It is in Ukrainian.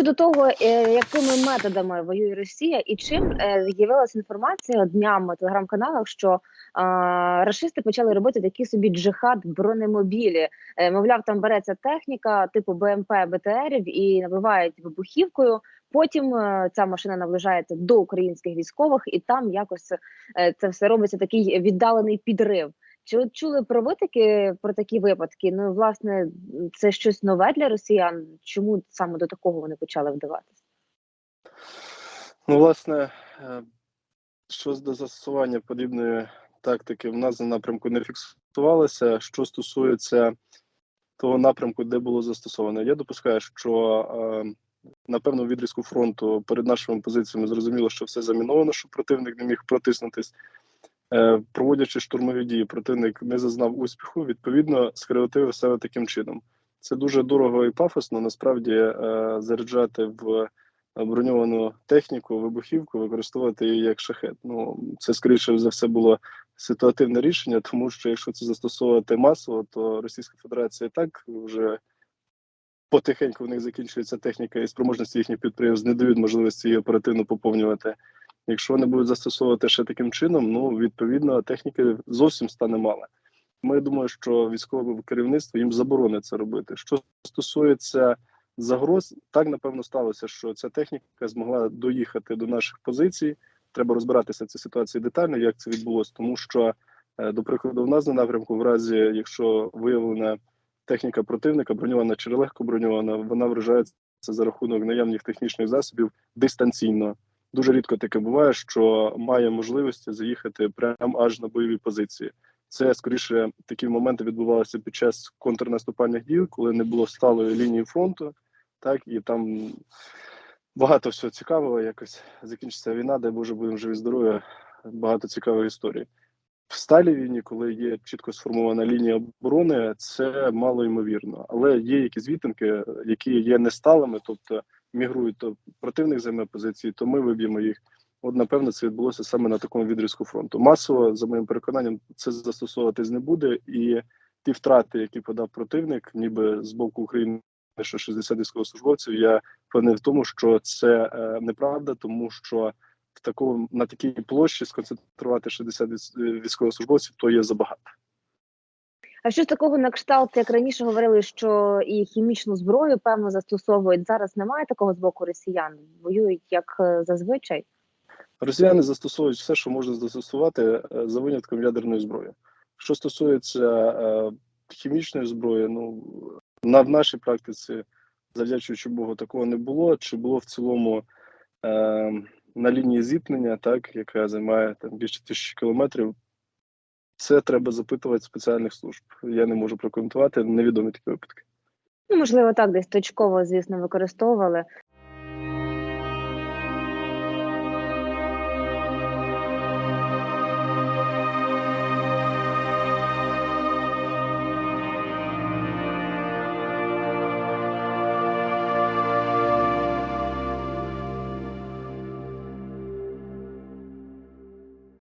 щодо того, е, якими методами воює Росія, і чим е, з'явилася інформація днями в телеграм-каналах, що рашисти почали робити такі собі джихад бронемобілі. Е, мовляв, там береться техніка типу БМП, БТРів і набивають вибухівкою. Потім ця машина наближається до українських військових, і там якось це все робиться такий віддалений підрив. Чи чули про витоки про такі випадки? Ну, власне, це щось нове для росіян. Чому саме до такого вони почали вдаватися? Ну, власне, е, щось до застосування подібної тактики в нас на напрямку не фіксувалося. Що стосується того напрямку, де було застосовано, я допускаю, що е, напевно відрізку фронту перед нашими позиціями зрозуміло, що все заміновано, що противник не міг протиснутись. Е, Проводячи штурмові дії, противник не зазнав успіху. Відповідно, скреативив себе таким чином. Це дуже дорого і пафосно. Насправді е, заряджати в броньовану техніку, вибухівку, використовувати її як шахет. Ну це скоріше за все було ситуативне рішення, тому що якщо це застосовувати масово, то Російська Федерація і так вже потихеньку в них закінчується техніка і спроможності їхніх підприємств не дають можливості її оперативно поповнювати. Якщо вони будуть застосовувати ще таким чином, ну відповідно техніки зовсім стане мало. Ми думаю, що військове керівництво їм заборонить це робити. Що стосується загроз, так напевно сталося, що ця техніка змогла доїхати до наших позицій. Треба розбиратися в цій ситуації детально, як це відбулося, тому що, е, до прикладу, в нас на напрямку, в разі якщо виявлена техніка противника, броньована чи легко броньована, вона вражається за рахунок наявних технічних засобів дистанційно. Дуже рідко таке буває, що має можливості заїхати прямо аж на бойові позиції. Це скоріше такі моменти відбувалися під час контрнаступальних дій, коли не було сталої лінії фронту, так і там багато всього цікавого. Якось закінчиться війна, де Боже, будемо живі здорові. Багато цікавих історій. В сталій війні, коли є чітко сформована лінія оборони, це мало ймовірно. Але є якісь відтинки, які є несталими, тобто мігрують то противник займе позиції, то ми виб'ємо їх. От, напевно, це відбулося саме на такому відрізку фронту. Масово, за моїм переконанням, це застосовуватись не буде, і ті втрати, які подав противник, ніби з боку України, що 60 військовослужбовців, я впевнений в тому, що це е, неправда, тому що в такому на такій площі сконцентрувати 60 військовослужбовців то є забагато. А що з такого на кшталт, як раніше говорили, що і хімічну зброю певно застосовують зараз? Немає такого з боку росіян, воюють як е, зазвичай. Росіяни застосовують все, що можна застосувати е, за винятком ядерної зброї. Що стосується е, хімічної зброї, ну на в нашій практиці, завдячуючи Богу, такого не було. Чи було в цілому е, на лінії зіткнення, так яка займає там більше тисячі кілометрів? Це треба запитувати спеціальних служб. Я не можу прокоментувати невідомі такі випадки. Ну, можливо, так десь точково, звісно, використовували.